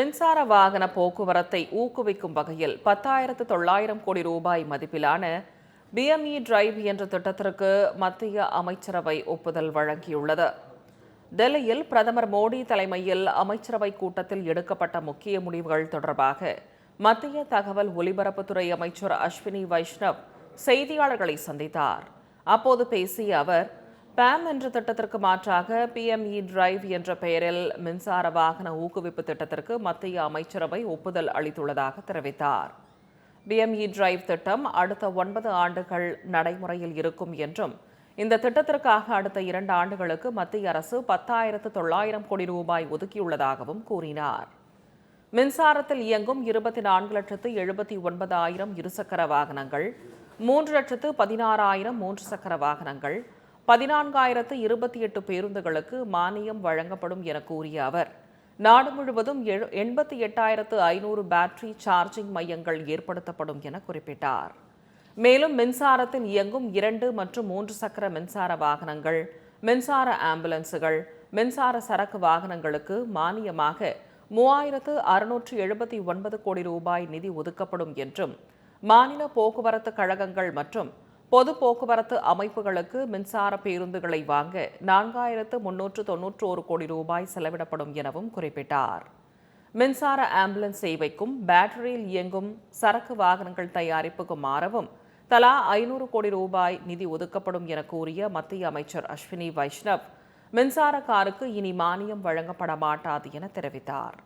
மின்சார வாகன போக்குவரத்தை ஊக்குவிக்கும் வகையில் பத்தாயிரத்து தொள்ளாயிரம் கோடி ரூபாய் மதிப்பிலான பிஎம்இ டிரைவ் என்ற திட்டத்திற்கு மத்திய அமைச்சரவை ஒப்புதல் வழங்கியுள்ளது. டெல்லியில் பிரதமர் மோடி தலைமையில் அமைச்சரவை கூட்டத்தில் எடுக்கப்பட்ட முக்கிய முடிவுகள் தொடர்பாக மத்திய தகவல் ஒலிபரப்புத்துறை அமைச்சர் அஸ்வினி வைஷ்ணவ் செய்தியாளர்களை சந்தித்தார். அப்போது பேசிய அவர் பேம் என்ற திட்டத்திற்கு மாற்றாக பிஎம்இ டிரைவ் என்ற பெயரில் மின்சார வாகன ஊக்குவிப்பு திட்டத்திற்கு மத்திய அமைச்சரவை ஒப்புதல் அளித்துள்ளதாக தெரிவித்தார். பிஎம்இ டிரைவ் திட்டம் அடுத்த ஒன்பது ஆண்டுகள் நடைமுறையில் இருக்கும் என்றும் இந்த திட்டத்திற்காக அடுத்த இரண்டு ஆண்டுகளுக்கு மத்திய அரசு பத்தாயிரத்து தொள்ளாயிரம் கோடி ரூபாய் ஒதுக்கியுள்ளதாகவும் கூறினார். மின்சாரத்தில் இயங்கும் இருபத்தி நான்கு லட்சத்து எழுபத்தி ஒன்பதாயிரம் இருசக்கர வாகனங்கள் மூன்று லட்சத்து பதினாறாயிரம் மூன்று சக்கர வாகனங்கள் பதினான்காயிரத்து இருபத்தி எட்டு பேருந்துகளுக்கு மானியம் வழங்கப்படும் என கூறிய அவர் நாடு முழுவதும் எண்பத்தி எட்டாயிரத்து ஐநூறு பேட்டரி சார்ஜிங் மையங்கள் ஏற்படுத்தப்படும் என குறிப்பிட்டார். மேலும் மின்சாரத்தில் இயங்கும் இரண்டு மற்றும் மூன்று சக்கர மின்சார வாகனங்கள் மின்சார ஆம்புலன்ஸுகள் மின்சார சரக்கு வாகனங்களுக்கு மானியமாக மூவாயிரத்து அறுநூற்று எழுபத்தி ஒன்பது கோடி ரூபாய் நிதி ஒதுக்கப்படும் என்றும் மாநில போக்குவரத்து கழகங்கள் மற்றும் பொது போக்குவரத்து அமைப்புகளுக்கு மின்சார பேருந்துகளை வாங்க நான்காயிரத்து முன்னூற்று தொன்னூற்று ஒரு கோடி ரூபாய் செலவிடப்படும் எனவும் குறிப்பிட்டார். மின்சார ஆம்புலன்ஸ் சேவைக்கும் பேட்டரியில் இயங்கும் சரக்கு வாகனங்கள் தயாரிப்புக்கும் மாறவும் தலா ஐநூறு கோடி ரூபாய் நிதி ஒதுக்கப்படும் என கூறிய மத்திய அமைச்சர் அஸ்வினி வைஷ்ணவ் மின்சார காருக்கு இனி மானியம் வழங்கப்பட மாட்டாது என தெரிவித்தார்.